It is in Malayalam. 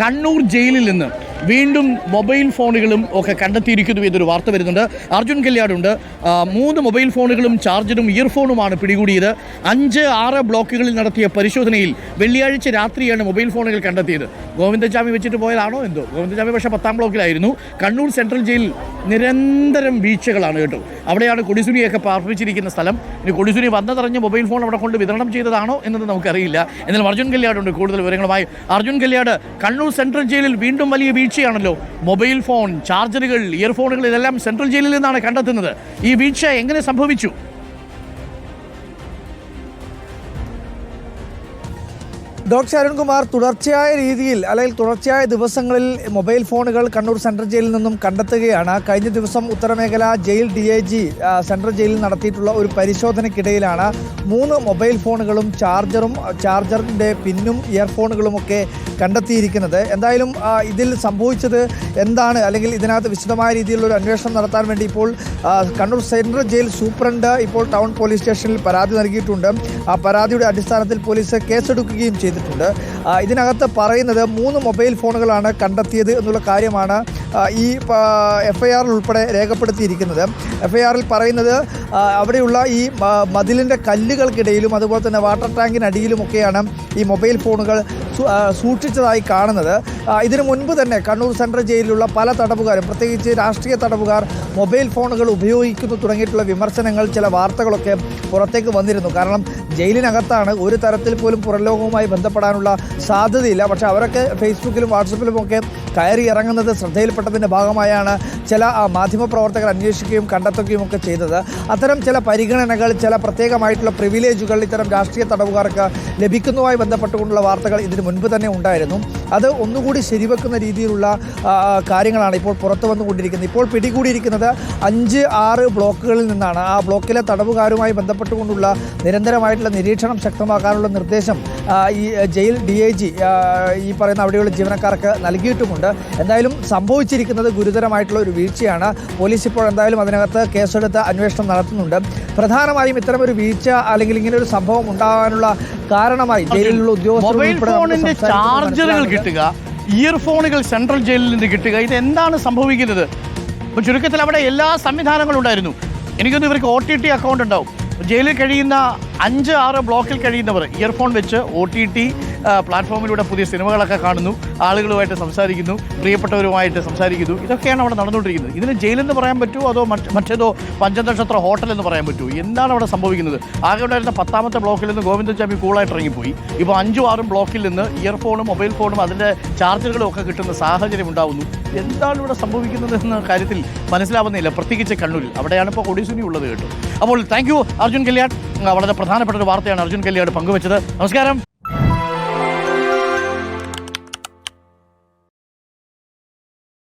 കണ്ണൂർ ജയിലിൽ നിന്ന് വീണ്ടും മൊബൈൽ ഫോണുകളും ഒക്കെ കണ്ടെത്തിയിരിക്കുന്നു എന്നൊരു വാർത്ത വരുന്നുണ്ട്. അർജുൻ കല്യാടുണ്ട്. മൂന്ന് മൊബൈൽ ഫോണുകളും ചാർജറും ഇയർഫോണുമാണ് പിടികൂടിയത്. അഞ്ച് ആറ് ബ്ലോക്കുകളിൽ നടത്തിയ പരിശോധനയിൽ വെള്ളിയാഴ്ച രാത്രിയാണ് മൊബൈൽ ഫോണുകൾ കണ്ടെത്തിയത്. ഗോവിന്ദജാമി വെച്ചിട്ട് പോയതാണോ എന്തോ? ഗോവിന്ദജാമി പക്ഷേ പത്താം ബ്ലോക്കിലായിരുന്നു. കണ്ണൂർ സെൻട്രൽ ജയിൽ നിരന്തരം വീഴ്ചകളാണ് കേട്ടോ അവിടെയാണ് കൊടിസുനിയൊക്കെ പാർപ്പിച്ചിരിക്കുന്ന സ്ഥലം. ഇനി കൊടിസുനി വന്നതറിഞ്ഞ് മൊബൈൽ ഫോൺ അവിടെ കൊണ്ട് വിതരണം ചെയ്തതാണോ എന്നത് നമുക്കറിയില്ല. എന്നാലും അർജുൻ കല്യാടുണ്ട് കൂടുതൽ വിവരങ്ങളുമായി. അർജുൻ കല്യാട് കണ്ണൂർ സെൻട്രൽ ജയിലിൽ വീണ്ടും വലിയ വീഴ്ചയാണല്ലോ. മൊബൈൽ ഫോൺ ചാർജറുകൾ ഇയർഫോണുകൾ ഇതെല്ലാം സെൻട്രൽ ജയിലിൽ നിന്നാണ് കണ്ടെത്തുന്നത്. വീഴ്ച എങ്ങനെ സംഭവിച്ചു? ഡോക്ടർ അരുൺകുമാർ തുടർച്ചയായ രീതിയിൽ അല്ലെങ്കിൽ തുടർച്ചയായ ദിവസങ്ങളിൽ മൊബൈൽ ഫോണുകൾ കണ്ണൂർ സെൻട്രൽ ജയിലിൽ നിന്നും കണ്ടെത്തുകയാണ്. കഴിഞ്ഞ ദിവസം ഉത്തരമേഖല jail D I G central ജയിലിൽ നടത്തിയിട്ടുള്ള ഒരു പരിശോധനയ്ക്കിടയിലാണ് മൂന്ന് മൊബൈൽ ഫോണുകളും ചാർജറും ചാർജറിന്റെ പിന്നും ഇയർഫോണുകളും ഒക്കെ കണ്ടെത്തിയിരിക്കുന്നത്. എന്തായാലും ഇതിൽ സംഭവിച്ചത് എന്താണ്? അല്ലെങ്കിൽ ഇതിനകത്ത് വിശദമായ രീതിയിലുള്ള ഒരു അന്വേഷണം നടത്താൻ വേണ്ടി ഇപ്പോൾ കണ്ണൂർ സെൻട്രൽ ജയിൽ സൂപ്രണ്ട് ഇപ്പോൾ ടൗൺ പോലീസ് സ്റ്റേഷനിൽ പരാതി നൽകിയിട്ടുണ്ട്. ആ പരാതിയുടെ അടിസ്ഥാനത്തിൽ പോലീസ് കേസെടുക്കുകയും ചെയ്തിട്ടുണ്ട് ആ, ഇതിനകത്ത് പറയുന്നത് മൂന്ന് മൊബൈൽ ഫോണുകളാണ് കണ്ടെത്തിയത് എന്നുള്ള കാര്യമാണ് ഈ എഫ് ഐ ആറിൽ ഉൾപ്പെടെ രേഖപ്പെടുത്തിയിരിക്കുന്നത്. എഫ് ഐ ആറിൽ പറയുന്നത് അവിടെയുള്ള ഈ മതിലിന്റെ കല്ലുകൾക്കിടയിലും അതുപോലെ തന്നെ വാട്ടർ ടാങ്കിനടിയിലുമൊക്കെയാണ് ഈ മൊബൈൽ ഫോണുകൾ സൂക്ഷിച്ചതായി കാണുന്നത്. ഇതിനു മുൻപ് തന്നെ കണ്ണൂർ സെൻട്രൽ ജയിലിലുള്ള പല തടവുകാരും പ്രത്യേകിച്ച് രാഷ്ട്രീയ തടവുകാർ മൊബൈൽ ഫോണുകൾ ഉപയോഗിക്കുന്നു തുടങ്ങിയിട്ടുള്ള വിമർശനങ്ങൾ ചില വാർത്തകളൊക്കെ പുറത്തേക്ക് വന്നിരുന്നു. കാരണം ജയിലിനകത്താണ് ഒരു തരത്തിൽ പോലും പുറംലോകവുമായി ബന്ധപ്പെടാനുള്ള സാധ്യതയില്ല. പക്ഷേ അവരൊക്കെ ഫേസ്ബുക്കിലും വാട്സപ്പിലും ഒക്കെ കയറി ഇറങ്ങുന്നത് ശ്രദ്ധയിൽപ്പെട്ടതിന്റെ ഭാഗമായാണ് ചില മാധ്യമപ്രവർത്തകർ അന്വേഷിക്കുകയും കണ്ടെത്തുകയും ഒക്കെ ചെയ്തത്. അത്തരം ചില പരിഗണനകൾ ചില പ്രത്യേകമായിട്ടുള്ള പ്രിവിലേജുകൾ ഇത്തരം രാഷ്ട്രീയ തടവുകാർക്ക് ലഭിക്കുന്നതുമായി ബന്ധപ്പെട്ടുകൊണ്ടുള്ള വാർത്തകൾ ഇതിനു മുൻപ് തന്നെ ഉണ്ടായിരുന്നു. അത് ഒന്നുകൂടി ശരിവെക്കുന്ന രീതിയിലുള്ള കാര്യങ്ങളാണ് ഇപ്പോൾ പുറത്തു വന്നുകൊണ്ടിരിക്കുന്നത്. ഇപ്പോൾ പിടികൂടിയിരിക്കുന്നത് അഞ്ച് ആറ് ബ്ലോക്കുകളിൽ നിന്നാണ്. ആ ബ്ലോക്കിലെ തടവുകാരുമായി ബന്ധപ്പെട്ടുകൊണ്ടുള്ള നിരന്തരമായിട്ടുള്ള നിരീക്ഷണം ശക്തമാക്കാനുള്ള നിർദ്ദേശം ഈ ജയിൽ ഡി ഈ പറയുന്ന അവിടെയുള്ള ജീവനക്കാർക്ക് നൽകിയിട്ടുമുണ്ട്. എന്തായാലും സംഭവിച്ചിരിക്കുന്നത് ഗുരുതരമായിട്ടുള്ള ഒരു വീഴ്ചയാണ്. പോലീസ് ഇപ്പോൾ എന്തായാലും അതിനകത്ത് കേസെടുത്ത് അന്വേഷണം നടത്തുന്നുണ്ട്. പ്രധാനമായും ഇത്തരം ഒരു വീഴ്ച അല്ലെങ്കിൽ ഇങ്ങനെ ഒരു സംഭവം ഉണ്ടാകാനുള്ള കാരണമായി ജയിലിലുള്ള ഉദ്യോഗസ്ഥർ ചാർജറുകൾ കിട്ടുക ഇയർഫോണുകൾ സെൻട്രൽ ജയിലിൽ നിന്ന് കിട്ടുക ഇത് എന്താണ് സംഭവിക്കുന്നത്? അപ്പോൾ ചുരുക്കത്തിൽ അവിടെ എല്ലാ സംവിധാനങ്ങളും ഉണ്ടായിരുന്നു. എനിക്കൊന്നും ഇവർക്ക് ഒ ടി ടി അക്കൗണ്ട് ഉണ്ടാവും. ജയിലിൽ കഴിയുന്ന അഞ്ച് ആറ് ബ്ലോക്കിൽ കഴിയുന്നവർ ഇയർഫോൺ വെച്ച് ഒ ടി ടി പ്ലാറ്റ്ഫോമിലൂടെ പുതിയ സിനിമകളൊക്കെ കാണുന്നു ആളുകളുമായിട്ട് സംസാരിക്കുന്നു പ്രിയപ്പെട്ടവരുമായിട്ട് സംസാരിക്കുന്നു. ഇതൊക്കെയാണ് അവിടെ നടന്നുകൊണ്ടിരിക്കുന്നത്. ഇതിന് ജയിലെന്ന് പറയാൻ പറ്റുമോ അതോ മറ്റേതോ പഞ്ചനക്ഷത്ര ഹോട്ടൽ എന്ന് പറയാൻ പറ്റുമോ? എന്താണ് അവിടെ സംഭവിക്കുന്നത്? ആകെ ഉണ്ടായിരുന്ന പത്താമത്തെ ബ്ലോക്കിൽ നിന്ന് ഗോവിന്ദചാമി കൂളായിട്ട് ഇറങ്ങിപ്പോയി. ഇപ്പോൾ അഞ്ചും ആറും ബ്ലോക്കിൽ നിന്ന് ഇയർഫോണും മൊബൈൽ ഫോണും അതിന്റെ ചാർജറുകളും ഒക്കെ കിട്ടുന്ന സാഹചര്യം ഉണ്ടാവുന്നു. എന്താണ് ഇവിടെ സംഭവിക്കുന്നത് എന്ന കാര്യത്തിൽ മനസ്സിലാവുന്നില്ല. പ്രത്യേകിച്ച് കണ്ണൂരിൽ. അവിടെയാണ് ഇപ്പോൾ ഒഡീസുനി ഉള്ളത് കേട്ടോ. അപ്പോൾ താങ്ക് യു അർജുൻ കല്യാൺ. വളരെ പ്രധാനപ്പെട്ട ഒരു വാർത്തയാണ് അർജുൻ കല്യാട് പങ്കുവച്ചത്. നമസ്കാരം.